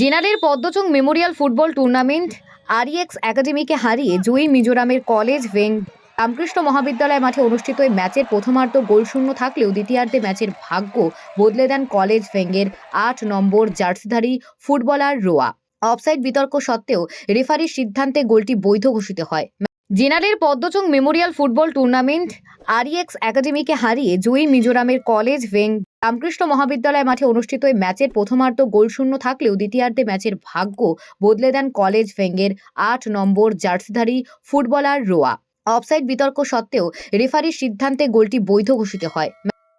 General Padmachong memorial football tournament REX একাডেমিকে হারিয়ে জয়ী মিজোরামের কলেজ ভেং রামকৃষ্ণ মহাবিদ্যালয় মাঠে অনুষ্ঠিত এই ম্যাচের প্রথমার্ধ গোলশূন্য থাকলেও দ্বিতীয়ার্ধে ম্যাচের ভাগ্য বদলে দেন কলেজ ভেঙ্গের আট নম্বর জার্সিধারী ফুটবলার রোয়া। অফসাইড বিতর্ক সত্ত্বেও রেফারির সিদ্ধান্তে গোলটি বৈধ ঘোষিত হয়। General Padmachong memorial football tournament REX একাডেমিকে হারিয়ে জয়ী মিজোরামের কলেজ ভেং রামকৃষ্ণ মহাবিদ্যালয় মাঠে অনুষ্ঠিত এই ম্যাচের প্রথমার্ধ গোলশূন্য থাকলেও দ্বিতীয়ার্ধে ম্যাচের ভাগ্য বদলে দেন কলেজ ভেঙ্গের আট নম্বর জার্সিধারী ফুটবলার রোয়া। অফসাইড বিতর্ক সত্ত্বেও রেফারির সিদ্ধান্তে গোলটি বৈধ ঘোষিত হয়।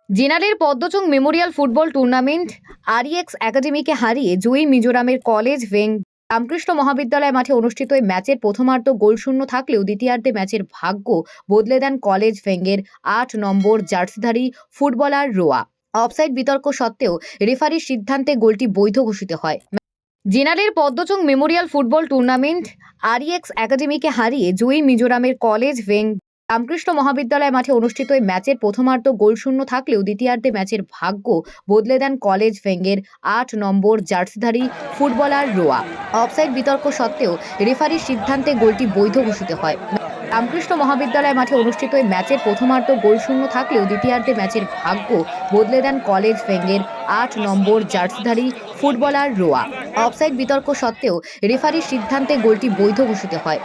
General Padmachong memorial football tournament REX একাডেমিকে হারিয়ে জয়ী মিজোরামের কলেজ ভেং রামকৃষ্ণ মহাবিদ্যালয় মাঠে অনুষ্ঠিত এই ম্যাচের প্রথমার্ধ গোলশূন্য থাকলেও দ্বিতীয়ার্ধে ম্যাচের ভাগ্য বদলে দেন কলেজ ভেঙ্গের আট নম্বর জার্সিধারী ফুটবলার রোয়া। অফসাইড বিতর্ক সত্ত্বেও রেফারির সিদ্ধান্তে গোলটি বৈধ ঘোষিত হয়। General Padmachong memorial football tournament, REX একাডেমিকে হারিয়ে জয়ী মিজোরামের কলেজ ভেং রামকৃষ্ণ মহাবিদ্যালয় মাঠে অনুষ্ঠিত এই ম্যাচের প্রথমার্ধ গোলশূন্য থাকলেও দ্বিতীয়ার্ধে ম্যাচের ভাগ্য বদলে দেন কলেজ ভেঙ্গের আট নম্বর জার্সিধারী ফুটবলার রোয়া। অফসাইড বিতর্ক সত্ত্বেও রেফারির সিদ্ধান্তে গোলটি বৈধ ঘোষিত হয়। রামকৃষ্ণ মহাবিদ্যালয় মাঠে অনুষ্ঠিত এই ম্যাচের প্রথমার্ধ গোলশূন্য থাকলেও দ্বিতীয়ার্ধে ম্যাচের ভাগ্য বদলে দেন কলেজ ভেঙ্গের আট নম্বর জার্সিধারী ফুটবলার রোয়া। অফসাইড বিতর্ক সত্ত্বেও রেফারির সিদ্ধান্তে গোলটি বৈধ ঘোষিত হয়।